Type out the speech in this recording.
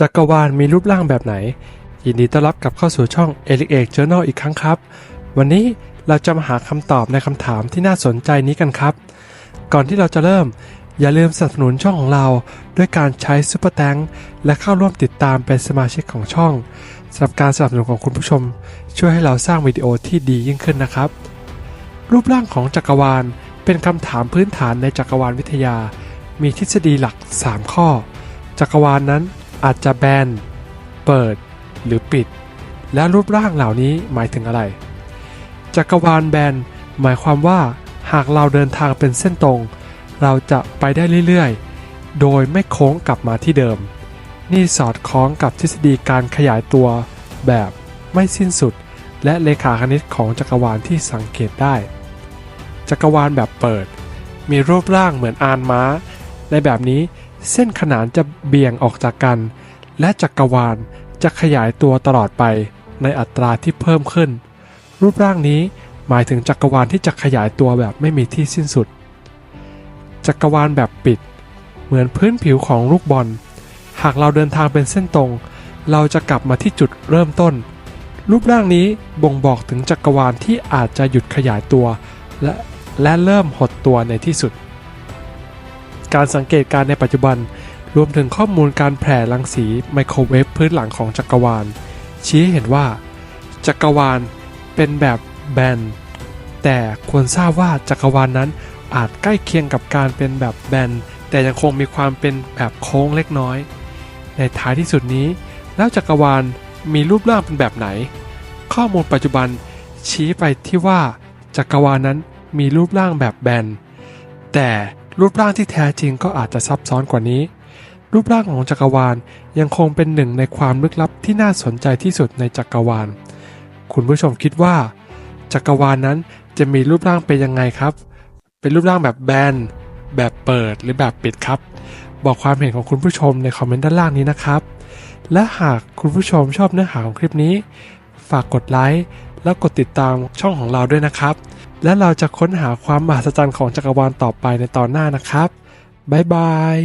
จักรวาลมีรูปร่างแบบไหน ยินดีต้อนรับกลับเข้าสู่ช่อง e l i c Age Journal อีกครั้งครับ วันนี้เราจะมาหาคำตอบในคำถามที่น่าสนใจนี้กันครับ ก่อนที่เราจะเริ่ม อย่าลืมสนับสนุนช่องของเรา ด้วยการใช้ซุปเปอร์แตงและเข้าร่วมติดตามเป็นสมาชิกของช่องสำหรับการสนับสนุนของคุณผู้ชม ช่วยให้เราสร้างวิดีโอที่ดียิ่งขึ้นนะครับ รูปร่างของจักรวาลเป็นคำถามพื้นฐานในจักรวาลวิทยา มีทฤษฎีหลัก 3 ข้อ จักรวาลนั้น อาจจะแบน เปิด หรือปิด และรูปร่างเหล่านี้หมายถึงอะไร จักรวาลแบนหมายความว่าหากเราเดินทางเป็นเส้นตรง เราจะไปได้เรื่อยๆ โดยไม่โค้งกลับมาที่เดิม นี่สอดคล้องกับทฤษฎีการขยายตัวแบบไม่สิ้นสุด และเลขาคณิตของจักรวาลที่สังเกตได้ จักรวาลแบบเปิด มีรูปร่างเหมือนอานม้า ในแบบนี้ เส้นขนานจะเบี่ยงออกจากกัน และจักรวาลจะขยายตัวตลอดไปในอัตราที่เพิ่มขึ้น รูปร่างนี้หมายถึงจักรวาลที่จะขยายตัวแบบไม่มีที่สิ้นสุด จักรวาลแบบปิด เหมือนพื้นผิวของลูกบอล หากเราเดินทางเป็นเส้นตรง เราจะกลับมาที่จุดเริ่มต้น รูปร่างนี้บ่งบอกถึงจักรวาลที่อาจจะหยุดขยายตัว และและเริ่มหดตัวในที่สุด การสังเกตการณ์ในปัจจุบัน รวมถึงข้อมูลการแผ่รังสีไมโครเวฟพื้นหลังของจักรวาล ชี้ให้เห็นว่า จักรวาลเป็นแบบแบน แต่ควรทราบว่าจักรวาลนั้นอาจใกล้เคียงกับการเป็นแบบแบน แต่ยังคงมีความเป็นแบบโค้งเล็กน้อย ในท้ายที่สุดนี้ แล้วจักรวาลมีรูปร่างเป็นแบบไหน ข้อมูลปัจจุบันชี้ไปที่ว่าจักรวาลนั้นมีรูปร่างแบบแบน แต่ รูปร่างที่แท้จริงก็อาจจะซับซ้อนกว่านี้ รูปร่างของจักรวาลยังคงเป็นหนึ่งในความลึกลับที่น่าสนใจที่สุดในจักรวาล คุณผู้ชมคิดว่า จักรวาลนั้นจะมีรูปร่างเป็นยังไงครับ เป็นรูปร่างแบบแบน แบบเปิดหรือแบบปิดครับ บอกความเห็นของคุณผู้ชมในคอมเมนต์ด้านล่างนี้นะครับ และหากคุณผู้ชมชอบเนื้อหาของคลิปนี้ ฝากกดไลค์แล้วกดติดตามช่องของเราด้วยนะครับ และเราจะค้นหาความมหัศจรรย์ของจักรวาลต่อไปในตอนหน้านะครับ บ๊ายบาย